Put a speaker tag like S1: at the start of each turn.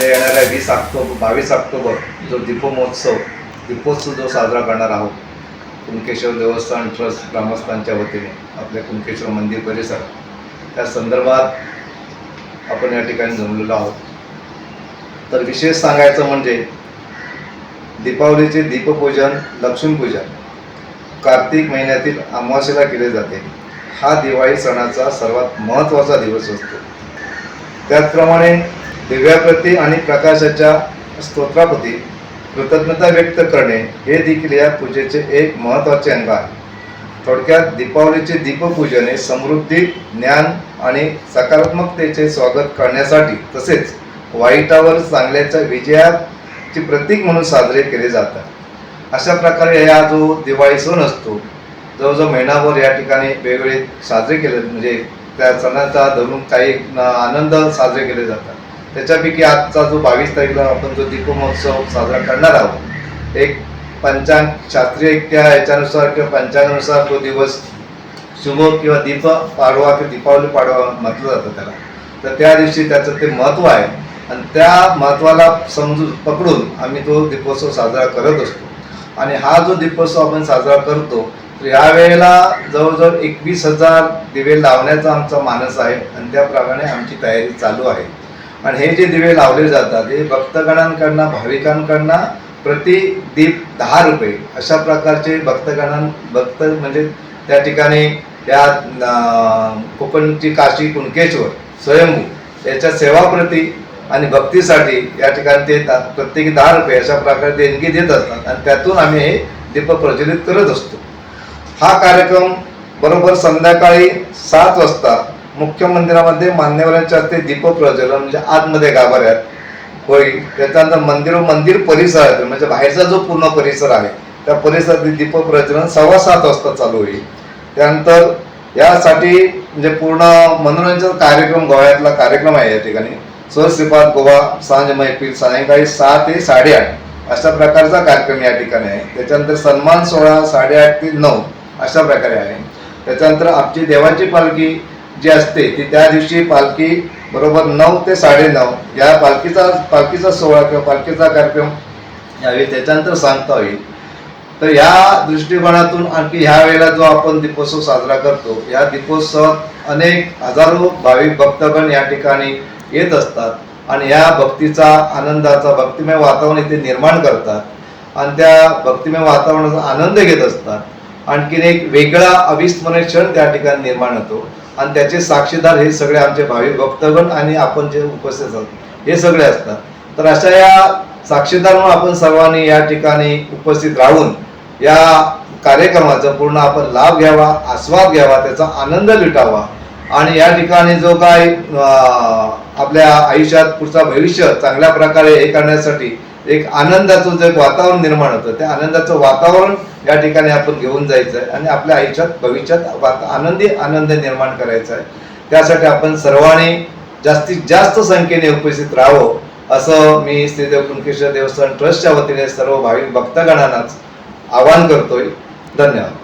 S1: उद्या येणाऱ्या वीस ऑक्टोबर बावीस ऑक्टोबर जो दीपमहोत्सव दीपोत्सव जो साजरा करणार आहोत कुणकेश्वर देवस्थान ट्रस्ट ग्रामस्थांच्या वतीने आपल्या कुणकेश्वर मंदिर परिसर त्या संदर्भात आपण या ठिकाणी जमलेलो आहोत. तर विशेष सांगायचं म्हणजे दीपावलीचे दीपपूजन लक्ष्मीपूजन कार्तिक महिन्यातील अमावस्येला केले जाते. हा दिवाळी सणाचा सर्वात महत्त्वाचा दिवस असतो. त्याचप्रमाणे दिव्याप्रती आणि प्रकाशाच्या स्तोत्राप्रती कृतज्ञता व्यक्त करणे हे देखील या पूजेचे एक महत्त्वाचे अंग आहे. थोडक्यात दीपावलीचे दीपपूजन हे समृद्धी ज्ञान आणि सकारात्मकतेचे स्वागत करण्यासाठी तसेच वाईटावर चांगल्याच्या विजयाचे प्रतीक म्हणून साजरे केले जातात. अशा प्रकारे हा जो दिवाळी सण असतो जवळजवळ महिनाभर या ठिकाणी वेगवेगळे साजरे केले म्हणजे त्या सणाचा धरून काही आनंद साजरे केले जातात. त्याच्यापैकी आजचा जो बावीस तारीखला आपण जो दीपमहोत्सव साजरा करणार आहोत एक पंचांग शास्त्रीय त्या याच्यानुसार किंवा पंचांगानुसार तो दिवस शुभ किंवा दीप पाडवा किंवा दीपावली पाडवा म्हटलं जातं त्याला. तर त्या दिवशी त्याचं ते महत्त्व आहे. आणि त्या महत्त्वाला समजून पकडून आम्ही तो दीपोत्सव साजरा करत असतो. आणि हा जो दीपोत्सव आपण साजरा करतो तर यावेळेला जवळजवळ एकवीस हजार दिवे लावण्याचा आमचा मानस आहे. आणि त्याप्रमाणे आमची तयारी चालू आहे. आणि हे जे दिवे लावले जातात हे भक्तगणांकडनं भाविकांकडनं प्रति दीप दहा रुपये. अशा प्रकारचे भक्तगणां भक्त म्हणजे त्या ठिकाणी त्या कोकणची काशी कुणकेश्वर स्वयंभू याच्या सेवाप्रती आणि भक्तीसाठी या ठिकाणी ते प्रत्येकी दहा रुपये अशा प्रकारे देणगी देत असतात आणि त्यातून आम्ही हे दीप प्रज्वलित करत असतो. हा कार्यक्रम बरोबर संध्याकाळी सात वाजता मुख्य मंदिरामध्ये मान्यवरांच्या हस्ते दीप प्रज्वलन म्हणजे आतमध्ये गाभाऱ्यात होईल त्याच्यानंतर मंदिर मंदिर परिसरात म्हणजे बाहेरचा जो पूर्ण परिसर आहे त्या परिसरात दीप प्रज्वलन सव्वा सात वाजता चालू होईल. त्यानंतर यासाठी म्हणजे पूर्ण मनोरंजन कार्यक्रम गोव्यातला कार्यक्रम आहे या ठिकाणी. स्वश्रीपाद गोवा सांज मैफिल सायंकाळी सहा ते साडेआठ अशा प्रकारचा कार्यक्रम या ठिकाणी आहे. त्याच्यानंतर सन्मान सोहळा साडेआठ ते नऊ अशा प्रकारे आहे. त्याच्यानंतर आमची देवाची पालखी जी असते ती त्या दिवशी पालखी बरोबर नऊ ते साडेनऊ या पालखीचा पालखीचा सोहळा किंवा पालखीचा कार्यक्रम यावेळी त्याच्यानंतर सांगता होईल तर या दृष्टिकोनातून आणखी ह्या वेळेला जो आपण दीपोत्सव साजरा करतो या दीपोत्सवात अनेक हजारो भाविक भक्तगण या ठिकाणी येत असतात आणि या भक्तीचा आनंदाचा भक्तिमय वातावरण इथे निर्माण करतात आणि त्या भक्तिमय वातावरणाचा आनंद घेत असतात. आणखीन एक वेगळा अविस्मरणीय क्षण त्या ठिकाणी निर्माण होतो. आणि त्याचे साक्षीदार हे सगळे आमचे भाविक भक्तगण आणि आपण जे उपस्थित आहोत हे सगळे असतात. तर अशा या साक्षीदार म्हणून आपण सर्वांनी या ठिकाणी उपस्थित राहून या कार्यक्रमाचा पूर्ण आपण लाभ घ्यावा आस्वाद घ्यावा त्याचा आनंद लुटावा. आणि या ठिकाणी जो काय आपल्या आयुष्यात पुढचा भविष्य चांगल्या प्रकारे हे करण्यासाठी एक आनंदाचं जे वातावरण निर्माण होतं त्या आनंदाचं वातावरण या ठिकाणी आपण घेऊन जायचं आहे आणि आपल्या आयुष्यात भविष्यात आनंदी आनंद निर्माण करायचा आहे त्यासाठी आपण सर्वांनी जास्तीत जास्त संख्येने उपस्थित राहावं असं मी श्रीदेव कुणकेश्वर देवस्थान ट्रस्टच्या वतीने सर्व भाविक भक्तगणांनाच आवाहन करतोय. धन्यवाद.